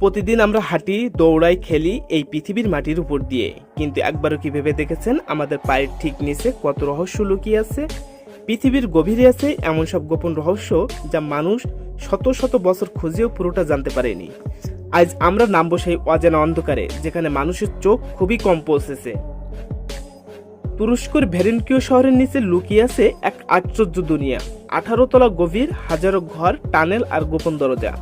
প্রতিদিন আমরা হাঁটি, দৌড়াই, খেলি এই পৃথিবীর মাটির উপর দিয়ে। কিন্তু একবারও কি ভেবে দেখেছেন আমাদের পায়ের ঠিক নিচে কত রহস্য লুকিয়ে আছে? পৃথিবীর গভীরে আছে এমন সব গোপন রহস্য যা মানুষ শত শত বছর খুঁজেও পুরোটা জানতে পারেনি। আজ আমরা নামবো সেই অজানা অন্ধকারে, যেখানে মানুষের চোখ খুবই কম পৌঁছেছে। তুরস্কর ভেরেনকিও শহরের নিচে লুকিয়ে আছে এক আশ্চর্য দুনিয়া। আঠারো তলা গভীর, হাজারো ঘর, টানেল আর গোপন দরজা।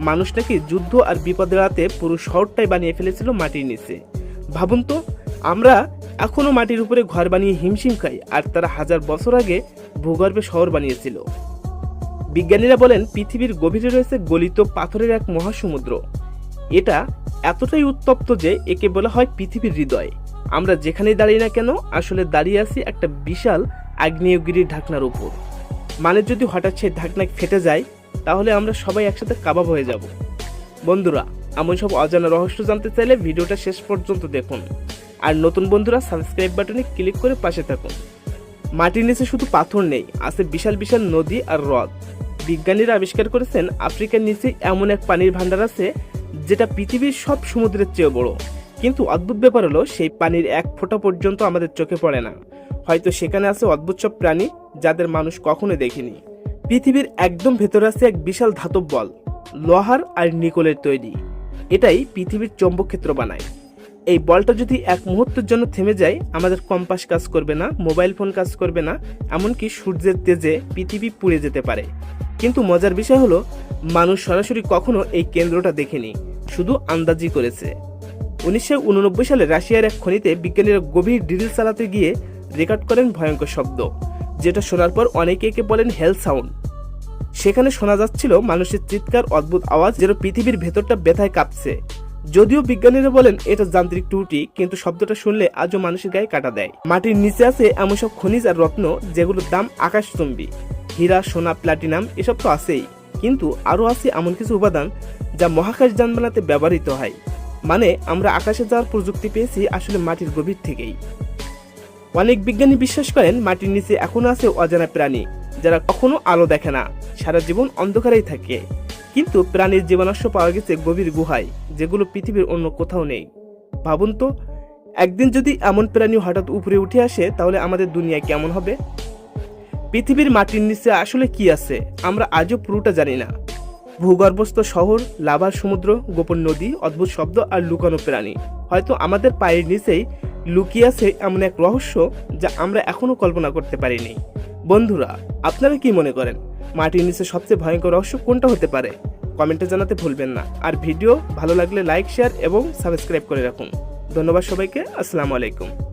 মানুষ নাকি যুদ্ধ আর বিপদের রাতে পুরো শহরটাই বানিয়ে ফেলেছিল মাটির নিচে। ভাবুন তো, আমরা এখনও মাটির উপরে ঘর বানিয়ে হিমশিম খাই আর তারা হাজার বছর আগে ভূগর্ভে শহর বানিয়েছিল। বিজ্ঞানীরা বলেন, পৃথিবীর গভীরে রয়েছে গলিত পাথরের এক মহাসমুদ্র। এটা এতটাই উত্তপ্ত যে একে বলা হয় পৃথিবীর হৃদয়। আমরা যেখানেই দাঁড়িয়ে না কেন, আসলে দাঁড়িয়ে আছি একটা বিশাল আগ্নেয়গিরির ঢাকনার উপর। মানে যদি হঠাৎ সেই ঢাকনা ফেটে যায় তাহলে আমরা সবাই একসাথে কাবাব হয়ে যাব। বন্ধুরা, এমন সব অজানা রহস্য জানতে চাইলে ভিডিওটা শেষ পর্যন্ত দেখুন। আর নতুন বন্ধুরা সাবস্ক্রাইব বাটনে ক্লিক করে পাশে থাকুন। মাটির নিচে শুধু পাথর নেই, আছে বিশাল বিশাল নদী আর হ্রদ। বিজ্ঞানীরা আবিষ্কার করেছেন, আফ্রিকার নিচে এমন এক পানির ভান্ডার আছে, যেটা পৃথিবীর সব সমুদ্রের চেয়ে বড়। কিন্তু অদ্ভুত ব্যাপার হলো, সেই পানির এক ফোঁটা পর্যন্ত আমাদের চোখে পড়ে না। হয়তো সেখানে আছে অদ্ভুত সব প্রাণী, যাদের মানুষ কখনো দেখেনি। পৃথিবীর একদম ভেতরে আছে এক বিশাল ধাতব বল, লোহার আর নিকলের তৈরি। এটাই পৃথিবীর চৌম্বক ক্ষেত্র বানায়। এই বলটা যদি এক মুহূর্তের জন্য থেমে যায়, আমাদের কম্পাস কাজ করবে না, মোবাইল ফোন কাজ করবে না, এমনকি সূর্যের তেজে পৃথিবী পুড়ে যেতে পারে। কিন্তু মজার বিষয় হলো, মানুষ সরাসরি কখনো এই কেন্দ্রটা দেখেনি, শুধু আন্দাজি করেছে। উনিশশো উননব্বই সালে রাশিয়ার এক খনিতে বিজ্ঞানীরা গভীর ড্রিল চালাতে গিয়ে রেকর্ড করেন ভয়ঙ্কর শব্দ, যেটা শোনার পর অনেকে একে বলেন হেল সাউন্ড। সেখানে শোনা যাচ্ছিল মানুষের চিৎকার, অদ্ভুত আওয়াজ যেন পৃথিবীর ভেতরটা ব্যথায় কাঁপছে। যদিও বিজ্ঞানীরা বলেন, এটা যান্ত্রিক ত্রুটি, কিন্তু শব্দটা শুনলে আজও মানুষের গায়ে কাটা দেয়। মাটির নিচে আছে এমন সব খনিজ আর রত্ন, যেগুলোর দাম আকাশচুম্বী। হীরা, সোনা, প্লাটিনাম, এসব তো আছেই। কিন্তু আরও আছে এমন কিছু উপাদান যা মহাকাশ যান বানাতে ব্যবহৃত হয়। মানে আমরা আকাশে যাওয়ার প্রযুক্তি পেয়েছি আসলে মাটির গভীর থেকেই। অনেক বিজ্ঞানী বিশ্বাস করেন, মাটির নিচে এখনও আছে অজানা প্রাণী। যারা কখনো আলো দেখে না, সারা জীবন অন্ধকারেই থাকে। কিন্তু প্রাণীর জীবনাশ্য পাওয়া গেছে গভীর গুহায়, যেগুলো পৃথিবীর অন্য কোথাও নেই। ভাবুন তো, একদিন যদি এমন প্রাণী হঠাৎ উপরে উঠে আসে, তাহলে আমাদের দুনিয়া কেমন হবে? পৃথিবীর মাটির নিচে আসলে কি আছে, আমরা আজও পুরোটা জানি না। ভূগর্ভস্থ শহর, লাভার সমুদ্র, গোপন নদী, অদ্ভুত শব্দ আর লুকানো প্রাণী। হয়তো আমাদের পায়ের নিচেই লুকিয়ে আছে এমন এক রহস্য যা আমরা এখনও কল্পনা করতে পারিনি। বন্ধুরা, আপনারা কি মনে করেন, মাটির নিচে সবচেয়ে ভয়ঙ্কর রহস্য কোনটা হতে পারে? কমেন্টে জানাতে ভুলবেন না। আর ভিডিও ভালো লাগলে লাইক, শেয়ার এবং সাবস্ক্রাইব করে রাখুন। ধন্যবাদ সবাইকে, আসসালামু আলাইকুম।